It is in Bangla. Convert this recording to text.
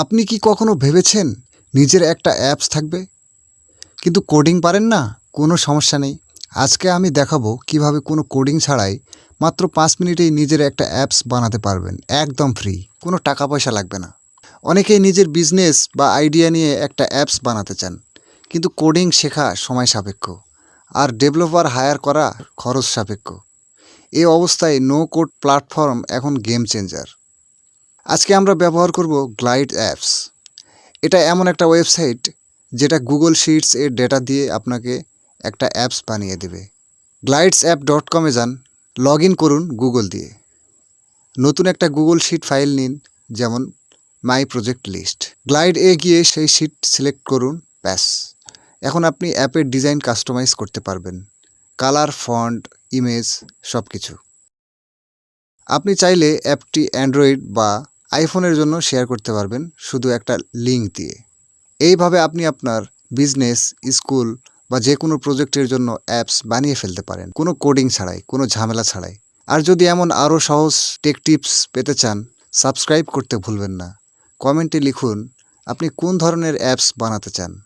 আপনি কি কখনো ভেবেছেন নিজের একটা অ্যাপস থাকবে? কিন্তু কোডিং পারেন না, কোনো সমস্যা নেই। আজকে আমি দেখাবো কীভাবে কোনো কোডিং ছাড়াই মাত্র পাঁচ মিনিটেই নিজের একটা অ্যাপস বানাতে পারবেন, একদম ফ্রি, কোনো টাকা পয়সা লাগবে না। অনেকেই নিজের বিজনেস বা আইডিয়া নিয়ে একটা অ্যাপস বানাতে চান, কিন্তু কোডিং শেখা সময় সাপেক্ষ, আর ডেভেলপার হায়ার করা খরচ সাপেক্ষ। এই অবস্থায় নো কোড প্ল্যাটফর্ম এখন গেম চেঞ্জার আজকে আমরা ব্যবহার করব গ্লাইড অ্যাপস। এটা এমন একটা ওয়েবসাইট যেটা গুগল শিটস এর ডেটা দিয়ে আপনাকে একটা অ্যাপস বানিয়ে দেবে। গ্লাইডস অ্যাপ ডট কমে যান, লগ ইন করুন গুগল দিয়ে। নতুন একটা গুগল শিট ফাইল নিন, যেমন মাই প্রজেক্ট লিস্ট। গ্লাইড এ গিয়ে সেই শিট সিলেক্ট করুন, ব্যাস। এখন আপনি অ্যাপের ডিজাইন কাস্টমাইজ করতে পারবেন। কালার, ফন্ট, ইমেজ সব কিছু আপনি চাইলে অ্যাপটি অ্যান্ড্রয়েড বা আইফোনের জন্য শেয়ার করতে পারবেন শুধু একটা লিঙ্ক দিয়ে। এইভাবে আপনি আপনার বিজনেস, স্কুল বা যে কোনো প্রজেক্টের জন্য অ্যাপস বানিয়ে ফেলতে পারেন। কোনো কোডিং ছাড়াই, কোনো ঝামেলা ছাড়াই। আর যদি এমন আরও সহজ টেক টিপস পেতে চান, সাবস্ক্রাইব করতে ভুলবেন না। কমেন্টে লিখুন, আপনি কোন ধরনের অ্যাপস বানাতে চান?